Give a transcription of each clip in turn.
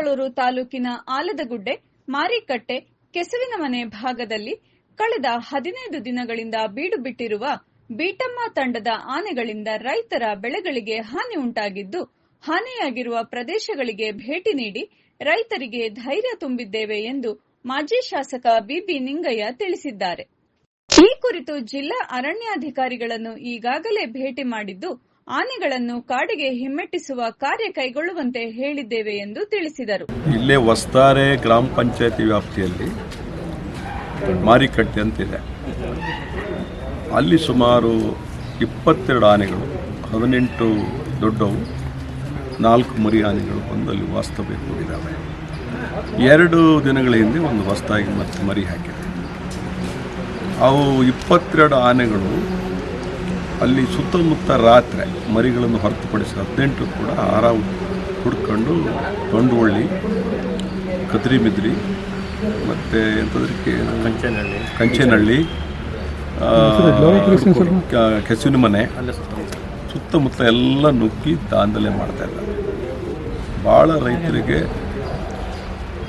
ಚಿಕ್ಕಮಗಳೂರು ತಾಲೂಕಿನ ಆಲದಗುಡ್ಡೆ, ಮಾರಿಕಟ್ಟೆ ಕೆಸುವಿನ ಮನೆ ಭಾಗದಲ್ಲಿ ಕಳೆದ ಹದಿನೈದು ದಿನಗಳಿಂದ ಬೀಡು ಬಿಟ್ಟಿರುವ ಬೀಟಮ್ಮ ತಂಡದ ಆನೆಗಳಿಂದ ರೈತರ ಬೆಳೆಗಳಿಗೆ ಹಾನಿ ಉಂಟಾಗಿದ್ದು, ಹಾನಿಯಾಗಿರುವ ಪ್ರದೇಶಗಳಿಗೆ ಭೇಟಿ ನೀಡಿ ರೈತರಿಗೆ ಧೈರ್ಯ ತುಂಬಿದ್ದೇವೆ ಎಂದು ಮಾಜಿ ಶಾಸಕ ಬಿಬಿ ನಿಂಗಯ್ಯ ತಿಳಿಸಿದ್ದಾರೆ. ಈ ಕುರಿತು ಜಿಲ್ಲಾ ಅರಣ್ಯಾಧಿಕಾರಿಗಳನ್ನು ಈಗಾಗಲೇ ಭೇಟಿ ಮಾಡಿದ್ದು ಆನೆಗಳನ್ನು ಕಾಡಿಗೆ ಹಿಮ್ಮೆಟ್ಟಿಸುವ ಕಾರ್ಯ ಕೈಗೊಳ್ಳುವಂತೆ ಹೇಳಿದ್ದೇವೆ ಎಂದು ತಿಳಿಸಿದರು. ಇಲ್ಲೇ ವಸ್ತಾರೆ ಗ್ರಾಮ ಪಂಚಾಯತಿ ವ್ಯಾಪ್ತಿಯಲ್ಲಿ ಮಾರಿಕಟ್ಟೆ ಅಂತಿದೆ. ಅಲ್ಲಿ ಸುಮಾರು ಇಪ್ಪತ್ತೆರಡು ಆನೆಗಳು, ಹದಿನೆಂಟು ದೊಡ್ಡವು, ನಾಲ್ಕು ಮರಿ ಆನೆಗಳು ಬಂದು ಅಲ್ಲಿ ವಾಸ್ತವ್ಯ ಹೋಗಿದ್ದಾವೆ ಎರಡು ದಿನಗಳ ಹಿಂದೆ ಒಂದು ಹೊಸದಾಗಿ ಮತ್ತೆ ಮರಿ ಹಾಕಿದೆ. ಅವು ಇಪ್ಪತ್ತೆರಡು ಆನೆಗಳು ಅಲ್ಲಿ ಸುತ್ತಮುತ್ತ ರಾತ್ರಿ ಮರಿಗಳನ್ನು ಹೊರತುಪಡಿಸಿ ಹದಿನೆಂಟು ಕೂಡ ಆರಾಮ ಹುಡ್ಕೊಂಡು ತೊಂಡುವಳ್ಳಿ ಕದ್ರಿ ಬಿದ್ರಿ ಮತ್ತು ಎಂಥದ್ರಿಕೆ ಕಂಚನಹಳ್ಳಿ. ಕೆಸುವಿನ ಮನೆ ಸುತ್ತಮುತ್ತ. ಎಲ್ಲ ನುಗ್ಗಿ ದಾಂಧಲೆ ಮಾಡ್ತಾ ಇದ್ದಾರೆ. ಭಾಳ ರೈತರಿಗೆ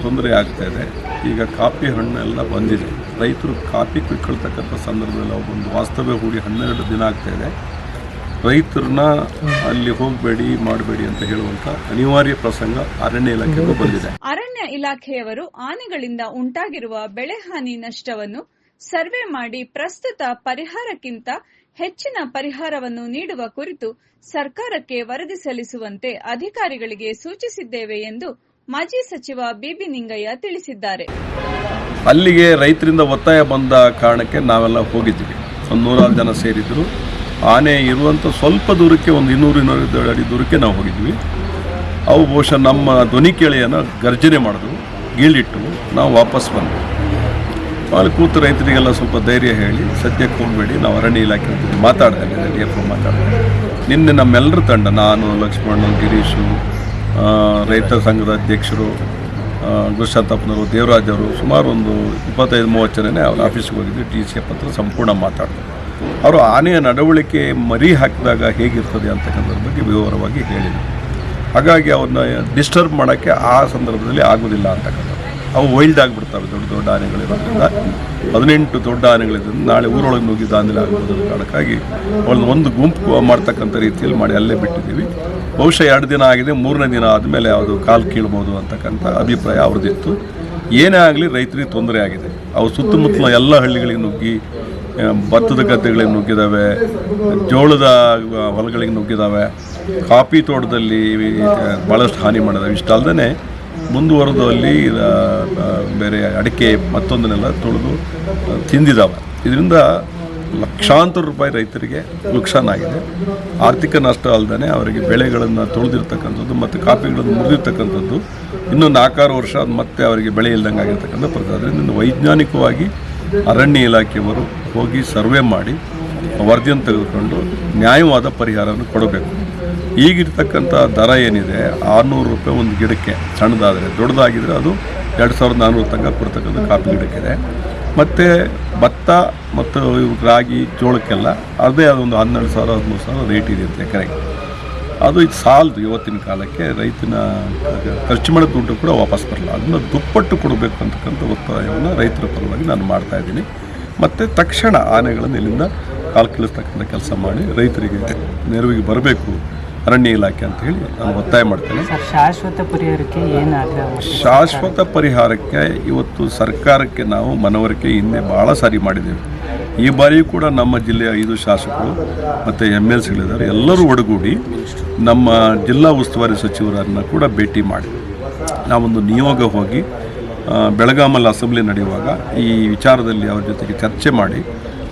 ತೊಂದರೆ ಆಗ್ತಾ ಇದೆ. ಈಗ ಕಾಫಿ ಹಣ್ಣೆಲ್ಲ ಬಂದಿದೆ. ರೈತರು ಕಾಪಿ ಕಿಳ್ಕೊಳ್ತಕ್ಕಂಥ ಸಂದರ್ಭದಲ್ಲಿ ಒಂದು ವಾಸ್ತವ್ಯ ಹೂಡಿ ಹನ್ನೆರಡು ದಿನ ಆಗ್ತಾ ಇದೆ. ರೈತರನ್ನ ಅಲ್ಲಿ ಹೋಗಬೇಡಿ, ಮಾಡಬೇಡಿ ಅಂತ ಹೇಳುವಂತ ಅನಿವಾರ್ಯ ಪ್ರಸಂಗ ಅರಣ್ಯ ಇಲಾಖೆಗೂ ಬಂದಿದೆ. ಅರಣ್ಯ ಇಲಾಖೆಯವರು ಆನೆಗಳಿಂದ ಉಂಟಾಗಿರುವ ಬೆಳೆ ಹಾನಿ ನಷ್ಟವನ್ನು ಸರ್ವೆ ಮಾಡಿ ಪ್ರಸ್ತುತ ಪರಿಹಾರಕ್ಕಿಂತ ಹೆಚ್ಚಿನ ಪರಿಹಾರವನ್ನು ನೀಡುವ ಕುರಿತು ಸರ್ಕಾರಕ್ಕೆ ವರದಿ ಸಲ್ಲಿಸುವಂತೆ ಅಧಿಕಾರಿಗಳಿಗೆ ಸೂಚಿಸಿದ್ದೇವೆ ಎಂದು ಮಾಜಿ ಸಚಿವ ಬಿಬಿ ನಿಂಗಯ್ಯ ತಿಳಿಸಿದ್ದಾರೆ. ಅಲ್ಲಿಗೆ ರೈತರಿಂದ ಒತ್ತಾಯ ಬಂದ ಕಾರಣಕ್ಕೆ ನಾವೆಲ್ಲ ಹೋಗಿದ್ವಿ. ಒಂದು ನೂರಾರು ಜನ ಸೇರಿದ್ರು. ಆನೆ ಇರುವಂಥ ಸ್ವಲ್ಪ ದೂರಕ್ಕೆ ಒಂದು ಇನ್ನೂರು ಇನ್ನೂರು ಅಡಿ ದೂರಕ್ಕೆ ನಾವು ಹೋಗಿದ್ವಿ. ಅವು ಬಹುಶಃ ನಮ್ಮ ಧ್ವನಿ ಕೇಳಿಯನ್ನು ಗರ್ಜನೆ ಮಾಡಿದ್ರು ಗೀಳಿಟ್ಟು ನಾವು ವಾಪಸ್ ಬಂದ್ವಿ. ಅಲ್ಲಿ ಕೂತು ರೈತರಿಗೆಲ್ಲ ಸ್ವಲ್ಪ ಧೈರ್ಯ ಹೇಳಿ, ಸದ್ಯಕ್ಕೆ ಹೋಗಬೇಡಿ, ನಾವು ಅರಣ್ಯ ಇಲಾಖೆ ಮಾತಾಡ್ತೇವೆ ಮಾತಾಡ್ದೆ ಡಿ ಎಫ್ ನಿನ್ನೆ ನಮ್ಮೆಲ್ಲರ ತಂಡ, ನಾನು ಲಕ್ಷ್ಮಣ್, ಗಿರೀಶು ಆ, ರೈತರ ಸಂಘದ ಅಧ್ಯಕ್ಷರು ಗುರುಶಾಂತಪ್ಪನವರು ದೇವರಾಜ್ ಅವರು ಸುಮಾರು ಒಂದು ಇಪ್ಪತ್ತೈದು ಮೂವತ್ತು ಜನನೇ ಅವ್ರ ಆಫೀಸ್ಗೆ ಹೋಗಿದ್ವಿ. ಟಿ ಸಿ ಹತ್ರ ಸಂಪೂರ್ಣ ಮಾತಾಡ್ತಾರೆ. ಅವರು ಆನೆಯ ನಡವಳಿಕೆ ಮರಿ ಹಾಕಿದಾಗ ಹೇಗಿರ್ತದೆ ಅಂತಕ್ಕಂಥದ್ರ ಬಗ್ಗೆ ವಿವರವಾಗಿ ಹೇಳಿದರು ಹಾಗಾಗಿ ಅವ್ರನ್ನ ಡಿಸ್ಟರ್ಬ್ ಮಾಡೋಕ್ಕೆ ಆ ಸಂದರ್ಭದಲ್ಲಿ ಆಗೋದಿಲ್ಲ ಅಂತಕ್ಕಂಥದ್ದು. ಅವು ವೈಲ್ಡ್ ಆಗಿಬಿಡ್ತವೆ, ದೊಡ್ಡ ದೊಡ್ಡ ಆನೆಗಳಿರೋದ್ರಿಂದ ಹದಿನೆಂಟು ದೊಡ್ಡ ಆನೆಗಳಿದ್ದು ನಾಳೆ ಊರೊಳಗೆ ನುಗ್ಗಿ ದಾಂಧಲೆ ಆಗ್ಬೋದು ಕಾರಣಕ್ಕಾಗಿ ಅವಳದ್ದು ಒಂದು ಗುಂಪು ಮಾಡ್ತಕ್ಕಂಥ ರೀತಿಯಲ್ಲಿ ಮಾಡಿ ಅಲ್ಲೇ ಬಿಟ್ಟಿದ್ದೀವಿ. ಬಹುಶಃ ಎರಡು ದಿನ ಆಗಿದೆ, ಮೂರನೇ ದಿನ ಆದಮೇಲೆ ಅದು ಕಾಲು ಕೀಳ್ಬೋದು ಅಂತಕ್ಕಂಥ ಅಭಿಪ್ರಾಯ ಅವ್ರದ್ದಿತ್ತು. ಏನೇ ಆಗಲಿ ರೈತರಿಗೆ ತೊಂದರೆ ಆಗಿದೆ. ಅವು ಸುತ್ತಮುತ್ತಲ ಎಲ್ಲ ಹಳ್ಳಿಗಳಿಗೆ ನುಗ್ಗಿ ಭತ್ತದ ಗದ್ದೆಗಳಿಗೆ ನುಗ್ಗಿದ್ದಾವೆ ಜೋಳದ ಹೊಲಗಳಿಗೆ ನುಗ್ಗಿದ್ದಾವೆ ಕಾಫಿ ತೋಟದಲ್ಲಿ ಭಾಳಷ್ಟು ಹಾನಿ ಮಾಡಿದಾವೆ. ಇಷ್ಟಲ್ದೇ ಮುಂದುವರೆದು ಅಲ್ಲಿ ಬೇರೆ ಅಡಿಕೆ ಮತ್ತೊಂದನ್ನೆಲ್ಲ ತೊಳೆದು ತಿಂದಿದ್ದಾವೆ. ಇದರಿಂದ ಲಕ್ಷಾಂತರ ರೂಪಾಯಿ ರೈತರಿಗೆ ನುಕ್ಸಾನ್ ಆಗಿದೆ. ಆರ್ಥಿಕ ನಷ್ಟ ಅಲ್ಲದೆ ಅವರಿಗೆ ಬೆಳೆಗಳನ್ನು ತೊಳೆದಿರ್ತಕ್ಕಂಥದ್ದು ಮತ್ತು ಕಾಫಿಗಳನ್ನು ಮುರಿದಿರ್ತಕ್ಕಂಥದ್ದು ಇನ್ನೊಂದು ನಾಲ್ಕಾರು ವರ್ಷ ಅದು ಮತ್ತೆ ಅವರಿಗೆ ಬೆಳೆ ಇಲ್ದಂಗೆ ಆಗಿರ್ತಕ್ಕಂಥ ಪರಿಸ್ಥಿತಿ. ಅದರಿಂದ ವೈಜ್ಞಾನಿಕವಾಗಿ ಅರಣ್ಯ ಇಲಾಖೆಯವರು ಹೋಗಿ ಸರ್ವೆ ಮಾಡಿ ವರದಿಯನ್ನು ತೆಗೆದುಕೊಂಡು ನ್ಯಾಯವಾದ ಪರಿಹಾರವನ್ನು ಕೊಡಬೇಕು. ಈಗಿರ್ತಕ್ಕಂಥ ದರ ಏನಿದೆ, ಆರುನೂರು ರೂಪಾಯಿ ಒಂದು ಗಿಡಕ್ಕೆ ಸಣ್ಣದಾದರೆ ದೊಡ್ಡದಾಗಿದ್ದರೆ ಅದು ಎರಡು ಸಾವಿರದ ನಾನ್ನೂರು ತನಕ ಕೊಡ್ತಕ್ಕಂಥ ಕಾಫಿ ಗಿಡಕ್ಕಿದೆ. ಮತ್ತು ಭತ್ತ ಮತ್ತು ರಾಗಿ, ಜೋಳಕ್ಕೆಲ್ಲ ಅದೇ ಅದೊಂದು ಹನ್ನೆರಡು ಸಾವಿರ, ಹದಿಮೂರು ಸಾವಿರ ರೇಟ್ ಇದೆ ಅಂತ ಎಕರೆಗೆ ಅದು ಇದು ಸಾಲದು ಇವತ್ತಿನ ಕಾಲಕ್ಕೆ, ರೈತನ ಖರ್ಚು ಮಾಡಿದ ದುಡ್ಡು ಕೂಡ ವಾಪಸ್ ಬರಲ್ಲ. ಅದನ್ನು ದುಪ್ಪಟ್ಟು ಕೊಡಬೇಕು ಅಂತಕ್ಕಂಥ ಒತ್ತಾಯವನ್ನು ರೈತರ ಪರವಾಗಿ ನಾನು ಮಾಡ್ತಾಯಿದ್ದೀನಿ ಮತ್ತು ತಕ್ಷಣ ಆನೆಗಳನ್ನು ಇಲ್ಲಿಂದ ಕಾಲು ಕಳಿಸ್ತಕ್ಕಂಥ ಕೆಲಸ ಮಾಡಿ ರೈತರಿಗೆ ನೆರವಿಗೆ ಬರಬೇಕು ಅರಣ್ಯ ಇಲಾಖೆ ಅಂತ ಹೇಳಿ ನಾನು ಒತ್ತಾಯ ಮಾಡ್ತೇನೆ ಶಾಶ್ವತ ಪರಿಹಾರಕ್ಕೆ? ಶಾಶ್ವತ ಪರಿಹಾರಕ್ಕೆ ಇವತ್ತು ಸರ್ಕಾರಕ್ಕೆ ನಾವು ಮನವರಿಕೆ ಹಿಂದೆ ಭಾಳ ಸಾರಿ ಮಾಡಿದ್ದೇವೆ ಈ ಬಾರಿಯೂ ಕೂಡ ನಮ್ಮ ಜಿಲ್ಲೆಯ ಐದು ಶಾಸಕರು ಮತ್ತು ಎಂ ಎಲ್ ಸಿಗಳಿದ್ದಾರೆ ಎಲ್ಲರೂ ಒಡಗೂಡಿ ನಮ್ಮ ಜಿಲ್ಲಾ ಉಸ್ತುವಾರಿ ಸಚಿವರನ್ನು ಕೂಡ ಭೇಟಿ ಮಾಡಿ ನಾವೊಂದು ನಿಯೋಗ ಹೋಗಿ ಬೆಳಗಾಮಲ್ಲಿ ಅಸೆಂಬ್ಲಿ ನಡೆಯುವಾಗ ಈ ವಿಚಾರದಲ್ಲಿ ಅವ್ರ ಜೊತೆಗೆ ಚರ್ಚೆ ಮಾಡಿ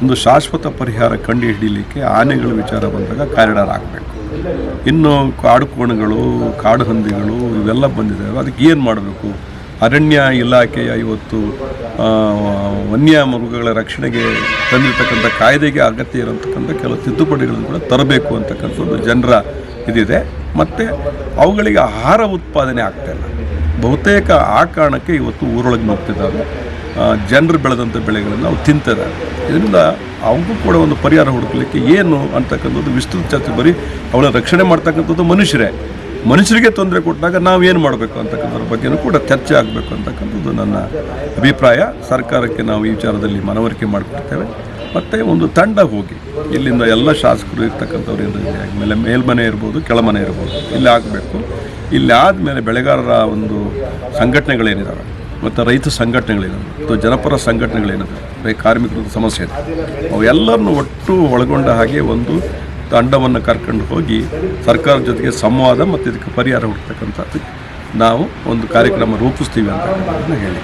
ಒಂದು ಶಾಶ್ವತ ಪರಿಹಾರ ಕಂಡು ಹಿಡಿಲಿಕ್ಕೆ ಆನೆಗಳ ವಿಚಾರ ಬಂದಾಗ ಕಾರಿಡಾರ್ ಆಗಬೇಕು ಇನ್ನು ಕಾಡು ಕೋಣಗಳು, ಕಾಡು ಹಂದಿಗಳು ಇವೆಲ್ಲ ಬಂದಿದ್ದಾವೆ. ಅದಕ್ಕೆ ಏನು ಮಾಡಬೇಕು? ಅರಣ್ಯ ಇಲಾಖೆಯ ಇವತ್ತು ವನ್ಯ ಮೃಗಗಳ ರಕ್ಷಣೆಗೆ ತಂದಿರತಕ್ಕಂಥ ಕಾಯ್ದೆಗೆ ಅಗತ್ಯ ಇರತಕ್ಕಂಥ ಕೆಲವು ತಿದ್ದುಪಡಿಗಳನ್ನು ಕೂಡ ತರಬೇಕು ಅಂತಕ್ಕಂಥದ್ದು ಜನರ ಇದಿದೆ. ಮತ್ತು ಅವುಗಳಿಗೆ ಆಹಾರ ಉತ್ಪಾದನೆ ಆಗ್ತಾ ಇಲ್ಲ. ಬಹುತೇಕ ಆ ಕಾರಣಕ್ಕೆ ಇವತ್ತು ಊರೊಳಗೆ ನುಗ್ತಿದ್ದಾವೆ ಜನರು ಬೆಳೆದಂಥ ಬೆಳೆಗಳನ್ನು ಅವ್ರು ತಿಂತಾರೆ. ಇದರಿಂದ ಅವಕ್ಕೂ ಕೂಡ ಒಂದು ಪರಿಹಾರ ಹುಡುಕಲಿಕ್ಕೆ ಏನು ಅಂತಕ್ಕಂಥದ್ದು ವಿಸ್ತೃತ ಚರ್ಚೆ. ಬರೀ ಅವಳ ರಕ್ಷಣೆ ಮಾಡ್ತಕ್ಕಂಥದ್ದು ಮನುಷ್ಯರೇ. ಮನುಷ್ಯರಿಗೆ ತೊಂದರೆ ಕೊಟ್ಟಾಗ ನಾವು ಏನು ಮಾಡಬೇಕು ಅಂತಕ್ಕಂಥದ್ರ ಬಗ್ಗೆನೂ ಕೂಡ ಚರ್ಚೆ ಆಗಬೇಕು ಅಂತಕ್ಕಂಥದ್ದು ನನ್ನ ಅಭಿಪ್ರಾಯ. ಸರ್ಕಾರಕ್ಕೆ ನಾವು ಈ ವಿಚಾರದಲ್ಲಿ ಮನವರಿಕೆ ಮಾಡಿಕೊಡ್ತೇವೆ. ಮತ್ತು ಒಂದು ತಂಡ ಹೋಗಿ, ಇಲ್ಲಿಂದ ಎಲ್ಲ ಶಾಸಕರು ಇರ್ತಕ್ಕಂಥವ್ರು ಆಮೇಲೆ ಮೇಲ್ಮನೆ ಇರ್ಬೋದು, ಕೆಳಮನೆ ಇರ್ಬೋದು, ಇಲ್ಲಿ ಆಗಬೇಕು. ಇಲ್ಲಿ ಆದಮೇಲೆ ಬೆಳೆಗಾರರ ಒಂದು ಸಂಘಟನೆಗಳೇನಿದ್ದಾವೆ ಮತ್ತು ರೈತ ಸಂಘಟನೆಗಳಿದ್ದಾವೆ ಮತ್ತು ಜನಪರ ಸಂಘಟನೆಗಳೇನಿದ್ದಾವೆ ಕಾರ್ಮಿಕರ ಸಮಸ್ಯೆ ಇದೆ. ಅವೆಲ್ಲರನ್ನು ಒಟ್ಟು ಒಳಗೊಂಡ ಹಾಗೆ ಒಂದು ತಂಡವನ್ನು ಕರ್ಕೊಂಡು ಹೋಗಿ ಸರ್ಕಾರದ ಜೊತೆಗೆ ಸಂವಾದ ಮತ್ತು ಇದಕ್ಕೆ ಪರಿಹಾರ ಹುಡ್ತಕ್ಕಂಥದ್ದು ನಾವು ಒಂದು ಕಾರ್ಯಕ್ರಮ ರೂಪಿಸ್ತೀವಿ ಅಂತ ಹೇಳಿ